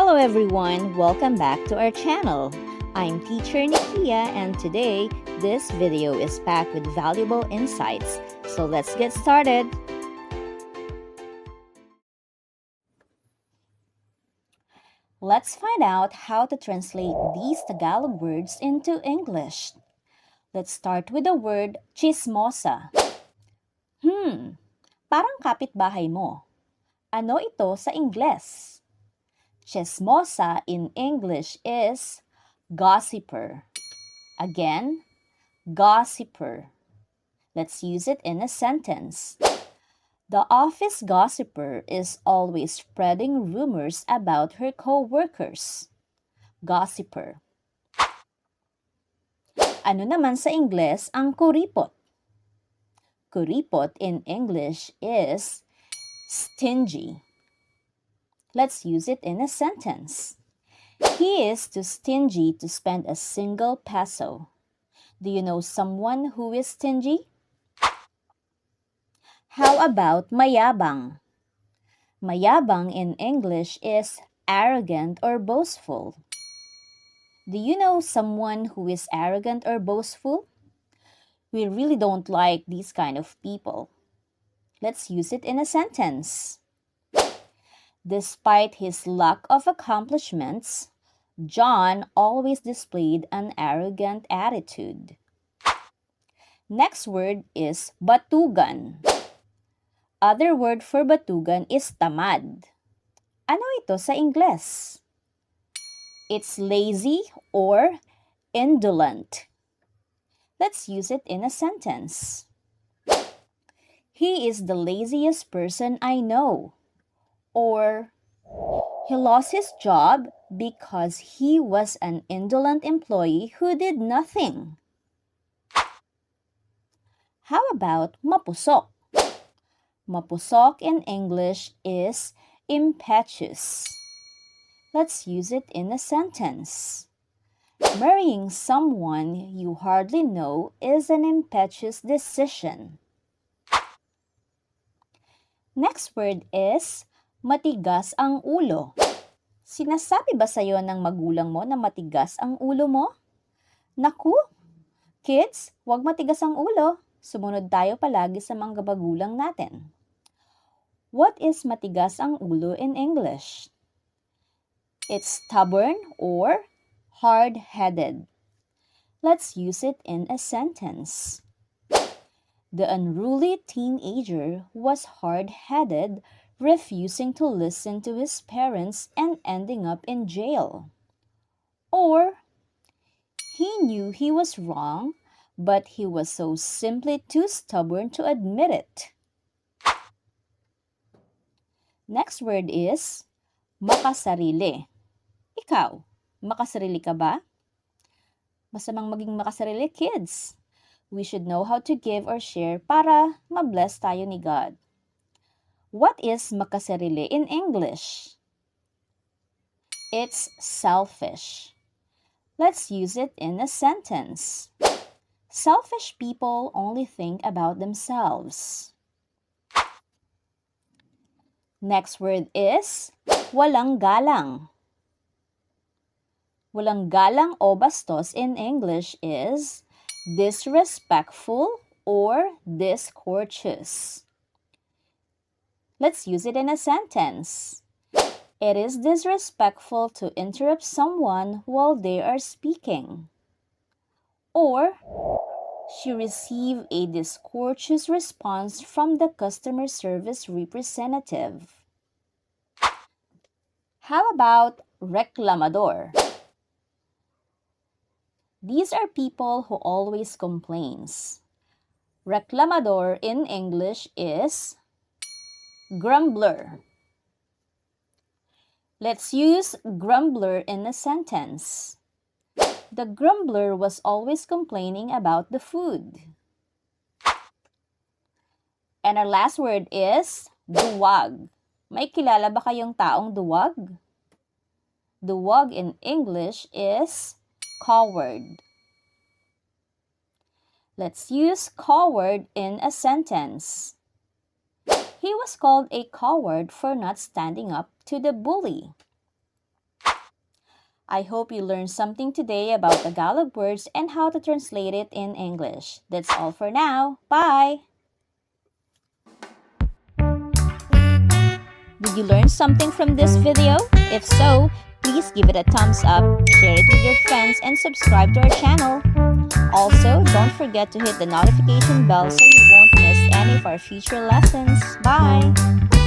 Hello everyone, welcome back to our channel. I'm teacher Nikia and today this video is packed with valuable insights. So let's get started. Let's find out how to translate these Tagalog words into English. Let's start with the word chismosa. Hmm, parang kapitbahay mo. Ano ito sa Ingles? Chismosa in English is gossiper. Again, gossiper. Let's use it in a sentence. The office gossiper is always spreading rumors about her co-workers. Gossiper. Ano naman sa Ingles ang kuripot? Kuripot in English is stingy. Let's use it in a sentence. He is too stingy to spend a single peso. Do you know someone who is stingy? How about mayabang? Mayabang in English is arrogant or boastful. Do you know someone who is arrogant or boastful? We really don't like these kind of people. Let's use it in a sentence. Despite his lack of accomplishments, John always displayed an arrogant attitude. Next word is batugan. Other word for batugan is tamad. Ano ito sa Ingles? It's lazy or indolent. Let's use it in a sentence. He is the laziest person I know. Or, he lost his job because he was an indolent employee who did nothing. How about mapusok? Mapusok in English is impetuous. Let's use it in a sentence. Marrying someone you hardly know is an impetuous decision. Next word is matigas ang ulo. Sinasabi ba sa'yo ng magulang mo na matigas ang ulo mo? Naku! Kids, huwag matigas ang ulo. Sumunod tayo palagi sa mga magulang natin. What is matigas ang ulo in English? It's stubborn or hard-headed. Let's use it in a sentence. The unruly teenager was hard-headed, refusing to listen to his parents and ending up in jail. Or, he knew he was wrong, but he was so simply too stubborn to admit it. Next word is makasarili. Ikaw, makasarili ka ba? Masamang maging makasarili, kids. We should know how to give or share para mabless tayo ni God. What is makasarili in English? It's selfish. Let's use it in a sentence. Selfish people only think about themselves. Next word is walang galang. Walang galang o bastos in English is disrespectful or discourteous. Let's use it in a sentence. It is disrespectful to interrupt someone while they are speaking. Or, she received a discourteous response from the customer service representative. How about reclamador? These are people who always complains. Reclamador in English is grumbler. Let's use grumbler in a sentence. The grumbler was always complaining about the food. And our last word is duwag. May kilala ba kayong taong duwag? Duwag in English is coward. Let's use coward in a sentence. He was called a coward for not standing up to the bully. I hope you learned something today about the Tagalog words and how to translate it in English. That's all for now. Bye! Did you learn something from this video? If so, please give it a thumbs up, share it with your friends, and subscribe to our channel. Also, don't forget to hit the notification bell so you our future lessons. Bye!